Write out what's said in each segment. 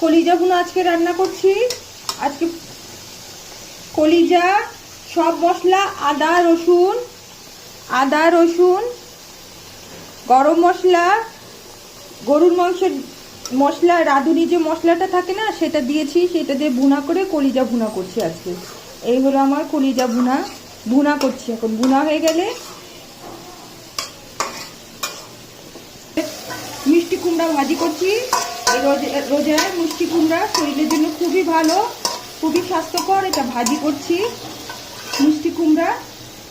কলিজা ভুনা আজকে রান্না করছি। আজকে কলিজা, সব মশলা, আদা, রসুন আদা, রসুন, গরম মশলা, গরুর মাংসের মশলা, রাঁধুনি যে মশলাটা থাকে না, সেটা দিয়েছি, সেটা দিয়ে ভুনা করে কলিজা ভুনা করছি আজকে। এই হলো আমার কলিজা ভুনা। ভুনা করছি এখন। ভুনা হয়ে গেলে মিষ্টি কুমড়া ভাজি করছি। এই রোজ- রোজায় মিষ্টি কুমড়া, শরীরের জন্য খুবই ভালো, খুবই স্বাস্থ্যকর, এটা ভাজি করছি, মিষ্টি কুমড়া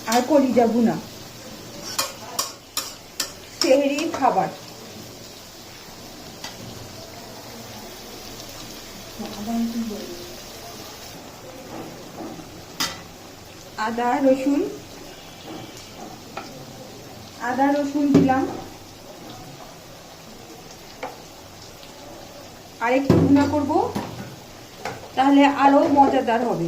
আর কলিজা ভুনা। সেহরি খাবার। আদা, রসুন আদা, রসুন দিলাম। আর একটু ভুনা করব, তাহলে আরও মজাদার হবে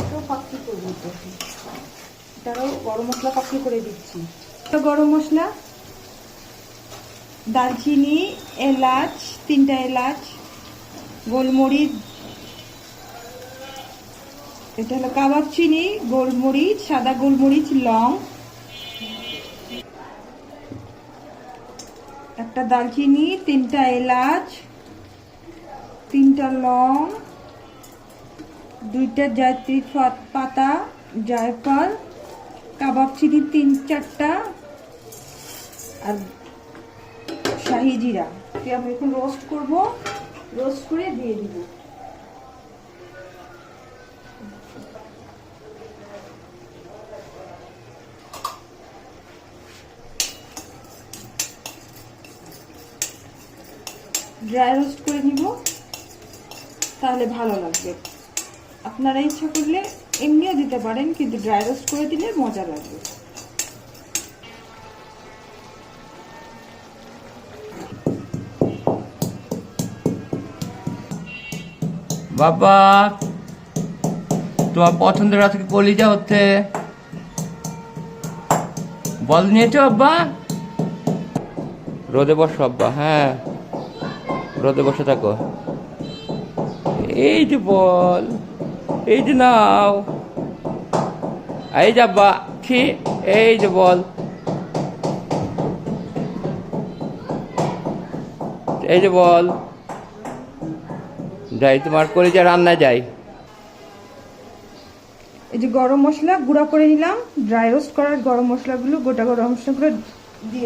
এটাও করব তো। গরম মশলা পাকড়ি করে দিচ্ছি তো গরম মশলা, দারচিনি, এলাচ, তিনটা এলাচ, গোলমরিচ, এটা হলো কাবাব চিনি, গোলমরিচ, সাদা গোলমরিচ, লং একটা দালচিনি তিনটা এলাচ, তিনটা লং, দুইটা জায়ত্রী পাতা, জায়ফল, কাবাব চিনি তিন চারটা, আর শাহি জিরা। আমি এখন রোস্ট করব। রোস্ট করে দিয়ে দিব। ড্রাই রোস্ট করে নিব, তাহলে ভালো লাগবে। আপনারা ইচ্ছা করলে এমনিও দিতে পারেন, কিন্তু ড্রাই রোস্ট করে দিলে মজা লাগবে। বাবা, তোমার পছন্দের আজকে কলিজা হচ্ছে। বল নিয়েছো আব্বা? রোদে বসো আব্বা হ্যাঁ। রোদে বসে থাকো। এই যে বল, এই যে নাও। এই যে আব্বা, খি, এই যে বল। এই যে বল। যাই, তোমার করে যা রান্না যাই। এই যে গরম মশলা গুঁড়া করে নিলাম। ড্রাই রোস্ট করার গরম মশলাগুলো গোটা গরম মশলাগুলো দিয়ে